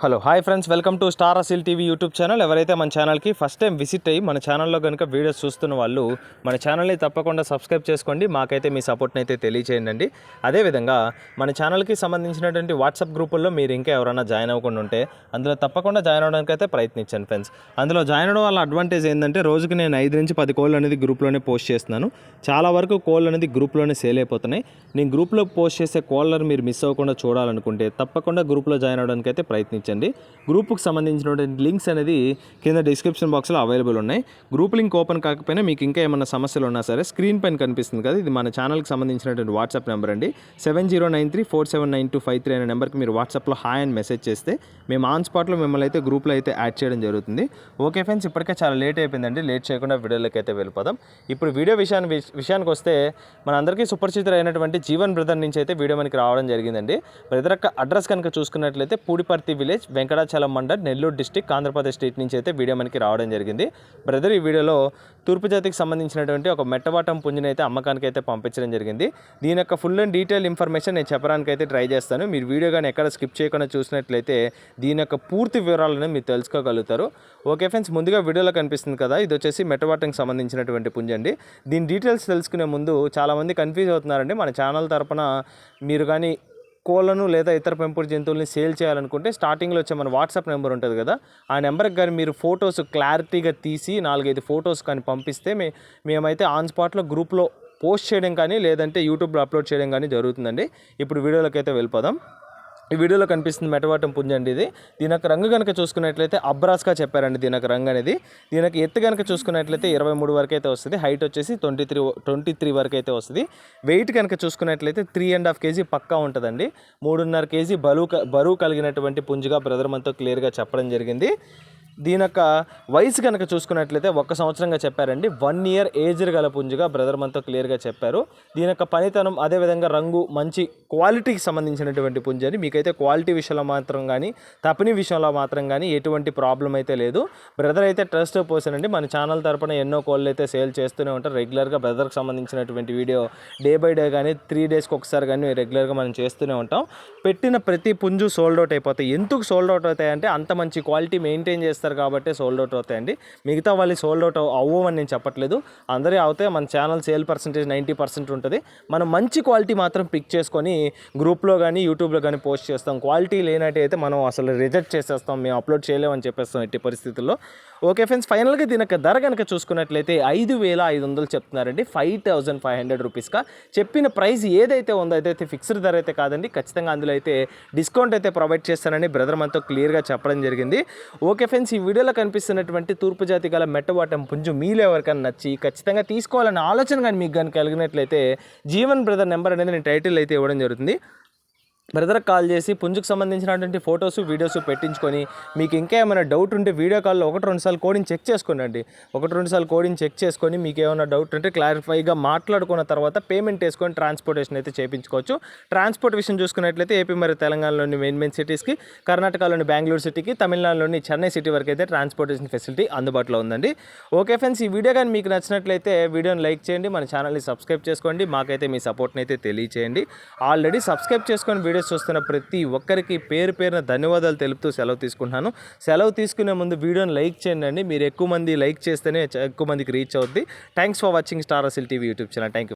Hello hi friends welcome to star Asil TV YouTube channel. ఎవరైతే మన ఛానల్కి first time visit అయ్యి మన ఛానల్లో కనుక వీడియోస్ చూస్తున్న వాళ్ళు మన ఛానల్ని తప్పకుండా సబ్స్క్రైబ్ చేసుకోండి. మాకైతే మీ సపోర్ట్ని అయితే తెలియచేయండి అదేవిధంగా మన ఛానల్కి సంబంధించినటువంటి వాట్సాప్ గ్రూపుల్లో మీరు ఇంకా ఎవరైనా జాయిన్ అవ్వకుండా ఉంటే అందులో తప్పకుండా జాయిన్ అవ్వడానికి అయితే ప్రయత్నించండి ఫ్రెండ్స్. అందులో జాయిన్ అవ్వడం వల్ల అడ్వాంటేజ్ ఏంటంటే రోజుకి నేను ఐదు నుంచి పది కోళ్ళు అనేది గ్రూప్లోనే పోస్ట్ చేస్తున్నాను. చాలా వరకు కోళ్ళు అనేది గ్రూప్లోనే సేల్ అయిపోతున్నాయి. నేను గ్రూప్లో పోస్ట్ చేసే కోళ్ళని మీరు మిస్ అవ్వకుండా చూడాలనుకుంటే తప్పకుండా గ్రూప్లో జాయిన్ అవ్వడానికి అయితే ప్రయత్నించండి. గ్రూప్కి సంబంధించినటువంటి లింక్స్ అనేది కింద డిస్క్రిప్షన్ బాక్స్లో అవైలబుల్ ఉన్నాయి. గ్రూప్ లింక్ ఓపెన్ కాకపోయినా మీకు ఇంకా ఏమైనా సమస్యలు ఉన్నా సరే స్క్రీన్ పైన కనిపిస్తుంది కదా ఇది మన ఛానల్కి సంబంధించినటువంటి వాట్సాప్ నెంబర్ అండి. Seven zero nine three four seven nine two five three అనే నెంబర్కి మీరు వాట్సాప్లో హాయ్ అని మెసేజ్ చేస్తే మేము ఆన్ స్పాట్లో మిమ్మల్ని అయితే గ్రూప్లో అయితే యాడ్ చేయడం జరుగుతుంది. ఓకే ఫ్రెండ్స్ ఇప్పటికే చాలా లేట్ అయిపోయిందండి. లేట్ చేయకుండా వీడియోలోకి అయితే వెళ్ళిపోదాం. ఇప్పుడు వీడియో విషయాన్ని విషయానికి వస్తే మనందరికీ అందరికీ అయినటువంటి జీవన్ బ్రదర్ నుంచి అయితే వీడియో మనకి రావడం జరిగిందండి. బ్రదర్ యొక్క అడ్రస్ కనుక చూసుకున్నట్లయితే Pudiparthi village Venkatachalam mandal Nellore district Andhra Pradesh state నుంచి అయితే వీడియో మనకి రావడం జరిగింది. బ్రదర్ ఈ వీడియోలో తూర్పు జాతికి సంబంధించినటువంటి ఒక మెట్టవాటం పుంజుని అయితే అమ్మకానికి అయితే పంపించడం జరిగింది. దీని యొక్క ఫుల్ అండ్ డీటెయిల్ ఇన్ఫర్మేషన్ నేను చెప్పడానికి అయితే ట్రై చేస్తాను. మీరు వీడియో కానీ ఎక్కడ స్కిప్ చేయకుండా చూసినట్లయితే దీని యొక్క పూర్తి వివరాలను మీరు తెలుసుకోగలుగుతారు. ఓకే ఫ్రెండ్స్ ముందుగా వీడియోలో కనిపిస్తుంది కదా ఇది వచ్చేసి మెటవాటంకి సంబంధించినటువంటి పుంజ అండి దీని డీటెయిల్స్ తెలుసుకునే ముందు చాలామంది కన్ఫ్యూజ్ అవుతున్నారండి. మన ఛానల్ తరపున మీరు కానీ కోళ్ళను లేదా ఇతర పెంపుడు జంతువుల్ని సేల్ చేయాలనుకుంటే స్టార్టింగ్లో వచ్చే మన వాట్సాప్ నెంబర్ ఉంటుంది కదా ఆ నెంబర్కి కానీ మీరు ఫొటోస్ క్లారిటీగా తీసి నాలుగైదు ఫొటోస్ కానీ పంపిస్తే మే మేమైతే ఆన్ స్పాట్లో గ్రూప్లో పోస్ట్ చేయడం కానీ లేదంటే యూట్యూబ్లో అప్లోడ్ చేయడం కానీ జరుగుతుందండి. ఇప్పుడు వీడియోలోకి అయితే వెళ్ళిపోదాం. ఈ వీడియోలో కనిపిస్తుంది మెటవాటం పుంజ అండి ఇది. దీని యొక్క రంగు కనుక చూసుకున్నట్లయితే అబ్రాస్గా చెప్పారండి దీని యొక్క రంగు అనేది. దీని యొక్క ఎత్తు కనుక చూసుకున్నట్లయితే ఇరవై మూడు వరకు అయితే వస్తుంది. హైట్ వచ్చేసి ట్వంటీ త్రీ ట్వంటీ త్రీ వరకు అయితే వస్తుంది. వెయిట్ కనుక చూసుకున్నట్లయితే త్రీ అండ్ హాఫ్ కేజీ పక్కా ఉంటుందండి. మూడున్నర కేజీ బరువు క- బరువు కలిగినటువంటి పుంజుగా బ్రదర్ మనతో క్లియర్గా చెప్పడం జరిగింది. దీని యొక్క వయసు కనుక చూసుకున్నట్లయితే ఒక్క సంవత్సరంగా చెప్పారండి. వన్ ఇయర్ ఏజ్ గల పుంజుగా బ్రదర్ మనతో క్లియర్గా చెప్పారు. దీని యొక్క పనితనం అదేవిధంగా రంగు మంచి క్వాలిటీకి సంబంధించినటువంటి పుంజు అని మీకైతే క్వాలిటీ విషయంలో మాత్రం కానీ తపని విషయంలో మాత్రం కానీ ఎటువంటి ప్రాబ్లం అయితే లేదు. బ్రదర్ అయితే ట్రస్ట్ పర్సన్ అండి. మన ఛానల్ తరపున ఎన్నో కోళ్ళు అయితే సేల్ చేస్తూనే ఉంటారు. రెగ్యులర్గా బ్రదర్కి సంబంధించినటువంటి వీడియో డే బై డే కానీ త్రీ డేస్కి ఒకసారి కానీ రెగ్యులర్గా మనం చేస్తూనే ఉంటాం. పెట్టిన ప్రతి పుంజు సోల్డ్ అవుట్ అయిపోతాయి. ఎందుకు సోల్డ్ అవుట్ అవుతాయంటే అంత మంచి క్వాలిటీ మెయింటైన్ చేస్తారు. కాబట్టి సోల్డ్ అవుట్ అవుతాయండి మిగతా వాళ్ళు సోల్డ్ అవుట్ అవ్వమని నేను చెప్పట్లేదు. అందరి అవుతాయి. మన channel sale percentage ninety percent ఉంటుంది. మనం మంచి క్వాలిటీ మాత్రం పిక్ చేసుకొని గ్రూప్లో కానీ యూట్యూబ్లో కానీ పోస్ట్ చేస్తాం. క్వాలిటీ లేనట్టు అయితే మనం అసలు రిజెక్ట్ చేసేస్తాం. మేము అప్లోడ్ చేయలేమని చెప్పేస్తాం ఎట్టి పరిస్థితుల్లో. ఓకే ఫ్రెండ్స్ ఫైనల్గా దీని యొక్క ధర కనుక చూసుకున్నట్లయితే ఐదు వేల ఐదు వందలు చెప్తున్నారండి. ఫైవ్ థౌజండ్ ఫైవ్ హండ్రెడ్ రూపీస్గా చెప్పిన ప్రైస్ ఏదైతే ఉందో అదైతే ఫిక్స్డ్ ధర అయితే కాదండి ఖచ్చితంగా అందులో అయితే డిస్కౌంట్ అయితే ప్రొవైడ్ చేస్తానని బ్రదర్ మనతో క్లియర్గా చెప్పడం జరిగింది. ఓకే ఫ్రెండ్స్ ఈ వీడియోలో కనిపిస్తున్నటువంటి తూర్పు జాతి గల మెట్టవాటం పుంజు మీలో ఎవరికైనా నచ్చి ఖచ్చితంగా తీసుకోవాలనే ఆలోచన కానీ మీకు కానీ కలిగినట్లయితే జీవన్ బ్రదర్ నెంబర్ అనేది నేను టైటిల్ అయితే ఇవ్వడం జరుగుతుంది. బ్రదర్కి కాల్ చేసి పుంజుకు సంబంధించినటువంటి ఫొటోస్ వీడియోస్ పెట్టించుకొని మీకు ఇంకా ఏమైనా డౌట్ ఉంటే వీడియో కాల్లో ఒకటి రెండు సార్లు కోడింగ్ చెక్ చేసుకోండి ఒకటి రెండు సార్లు కోడింగ్ చెక్ చేసుకొని మీకు ఏమైనా డౌట్ ఉంటే క్లారిఫైగా మాట్లాడుకున్న తర్వాత పేమెంట్ వేసుకొని ట్రాన్స్పోర్టేషన్ అయితే చేయించుకోవచ్చు. ట్రాన్స్పోర్ట్ విషయం చూసుకున్నట్లయితే ఏపీ మరియు తెలంగాణలోని మెయిన్ మెయిన్ సిటీస్కి కర్ణాటకలోని బెంగళూరు సిటీకి తమిళనాడులోని చెన్నై సిటీ వరకు అయితే ట్రాన్స్పోర్టేషన్ ఫెసిలిటీ అందుబాటులో ఉందండి. ఓకే ఫ్రెండ్స్ ఈ వీడియో కానీ మీకు నచ్చినట్లయితే వీడియోని లైక్ చేయండి మన ఛానల్ని సబ్స్క్రైబ్ చేసుకోండి మాకైతే మీ సపోర్ట్ని అయితే తెలియచేయండి. ఆల్రెడీ సబ్స్క్రైబ్ చేసుకొని వీడియో వీడియోస్ చూస్తున్న ప్రతి ఒక్కరికి పేరు పేరున ధన్యవాదాలు తెలుపుతూ సెలవు తీసుకుంటున్నాను. సెలవు తీసుకునే ముందు వీడియోని లైక్ చేయండి మీరు ఎక్కువ మంది లైక్ చేస్తేనే ఎక్కువ మందికి రీచ్ అవుద్ది. Thanks for watching star Asil TV YouTube channel thank you